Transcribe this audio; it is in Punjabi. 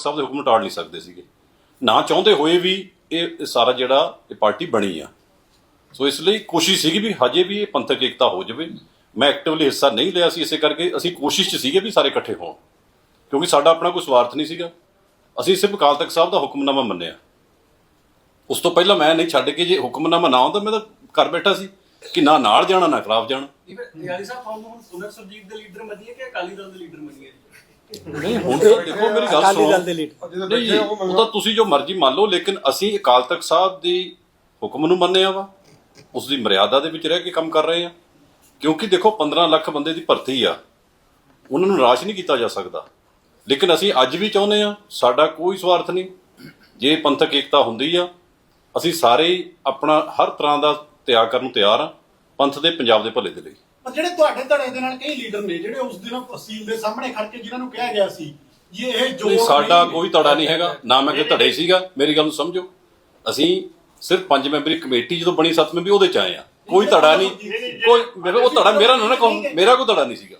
ਸਾਹਿਬ ਦੇ ਹੁਕਮ ਟਾੜ ਨਹੀਂ ਸਕਦੇ ਸੀਗੇ। ਨਾ ਚਾਹੁੰਦੇ ਹੋਏ ਵੀ ਇਹ ਸਾਰਾ ਜਿਹੜਾ ਇਹ ਪਾਰਟੀ ਬਣੀ ਆ। ਸੋ ਇਸ ਲਈ ਕੋਸ਼ਿਸ਼ ਸੀਗੀ ਵੀ ਹਜੇ ਵੀ ਇਹ ਪੰਥਕ ਏਕਤਾ ਹੋ ਜਾਵੇ। ਮੈਂ ਐਕਟਿਵਲੀ ਹਿੱਸਾ ਨਹੀਂ ਲਿਆ ਸੀ ਇਸੇ ਕਰਕੇ ਅਸੀਂ ਕੋਸ਼ਿਸ਼ 'ਚ ਸੀਗੇ ਵੀ ਸਾਰੇ ਇਕੱਠੇ ਹੋਣ। ਕਿਉਂਕਿ ਸਾਡਾ ਆਪਣਾ ਕੋਈ ਸਵਾਰਥ ਨਹੀਂ ਸੀਗਾ। ਅਸੀਂ ਸਿਰਫ ਅਕਾਲ ਤਖਤ ਸਾਹਿਬ ਦਾ ਹੁਕਮਨਾਮਾ ਮੰਨਿਆ। ਉਸ ਤੋਂ ਪਹਿਲਾਂ ਮੈਂ ਨਹੀਂ ਛੱਡ ਕੇ ਜੇ ਹੁਕਮਨਾਮਾ ਨਾ ਆਉਂਦਾ ਮੈਂ ਤਾਂ ਘਰ ਬੈਠਾ ਸੀ। ਕਿ ਨਾ ਨਾਲ ਜਾਣਾ, ਨਾ ਖਿਲਾਫ ਜਾਣਾ। ਨਿਆਲੀ ਸਾਹਿਬ ਤੁਹਾਨੂੰ ਹੁਣ ਸੁਨਰ ਸੁਰਜੀਤ ਦੇ ਲੀਡਰ ਮੰਨੀਏ ਕਿ ਅਕਾਲੀ ਦਲ ਦੇ ਲੀਡਰ ਮੰਨੀਏ? ਨਹੀਂ ਹੁਣ ਤਾਂ ਦੇਖੋ ਮੇਰੀ ਗੱਲ ਅਕਾਲੀ ਸੁਣੋ। ਦਲ ਦੇ ਲੀਡਰ। ਨਹੀਂ ਉਹ ਤਾਂ ਤੁਸੀਂ ਜੋ ਮਰਜ਼ੀ ਮੰਨ ਲਓ ਲੇਕਿਨ ਅਸੀਂ ਅਕਾਲ ਤਖਤ ਸਾਹਿਬ ਦੀ ਹੁਕਮ ਨੂੰ ਮੰਨਿਆ ਵਾ। ਉਸ ਦੀ ਮਰਿਆਦਾ ਦੇ ਵਿੱਚ ਰਹਿ ਕੇ ਕੰਮ ਕਰ ਰਹੇ ਆ। ਕਿਉਂਕਿ ਦੇਖੋ 15 ਲੱਖ ਬੰਦੇ ਦੀ ਭਰਤੀ ਆ। ਉਹਨਾਂ ਨੂੰ ਨਿਰਾਸ਼ ਨਹੀਂ ਕੀਤਾ ਜਾ ਸਕਦਾ। ਲੇਕਿਨ ਅਸੀਂ ਅੱਜ ਵੀ ਚਾਹੁੰਦੇ ਆ ਸਾਡਾ ਕੋਈ ਸਵਾਰਥ ਨਹੀਂ। ਜੇ ਪੰਥਕ ਏਕਤਾ ਹੁੰਦੀ ਆ ਅਸੀਂ ਸਾਰੇ ਹੀ ਆਪਣਾ ਹਰ ਤਰ੍ਹਾਂ ਦਾ ਤਿਆਗ ਕਰਨ ਨੂੰ ਤਿਆਰ ਆ। ਪੰਥ ਦੇ ਪੰਜਾਬ ਦੇ ਭਲੇ ਦੇ ਲਈ। ਪਰ ਜਿਹੜੇ ਤੁਹਾਡੇ ਧੜੇ ਦੇ ਨਾਲ ਕਈ ਲੀਡਰ ਨੇ ਜਿਹੜੇ ਉਸ ਦਿਨ ਤਹਿਸੀਲ ਦੇ ਸਾਹਮਣੇ ਖੜ ਕੇ ਜਿਨ੍ਹਾਂ ਨੂੰ ਕਿਹਾ ਗਿਆ ਸੀ ਜੀ ਇਹ ਜੋ ਨਹੀਂ ਸਾਡਾ ਕੋਈ ਧੜਾ ਨਹੀਂ ਹੈਗਾ। ਨਾ ਮੈਂ ਕਿ ਧੜੇ ਸੀਗਾ। ਮੇਰੀ ਗੱਲ ਨੂੰ ਸਮਝੋ। ਅਸੀਂ ਸਿਰਫ ਪੰਜ ਮੈਂਬਰੀ ਕਮੇਟੀ ਜਦੋਂ ਬਣੀ ਸੱਤ ਮੈਂਬਰੀ ਉਹਦੇ ਚ ਆਏ ਆ ਕੋਈ ਧੜਾ ਨਹੀਂ। ਕੋਈ ਉਹ ਧੜਾ ਮੇਰਾ ਨਾ ਨਾ ਕਹੋ ਮੇਰਾ ਕੋਈ ਧੜਾ ਨਹੀਂ ਸੀਗਾ।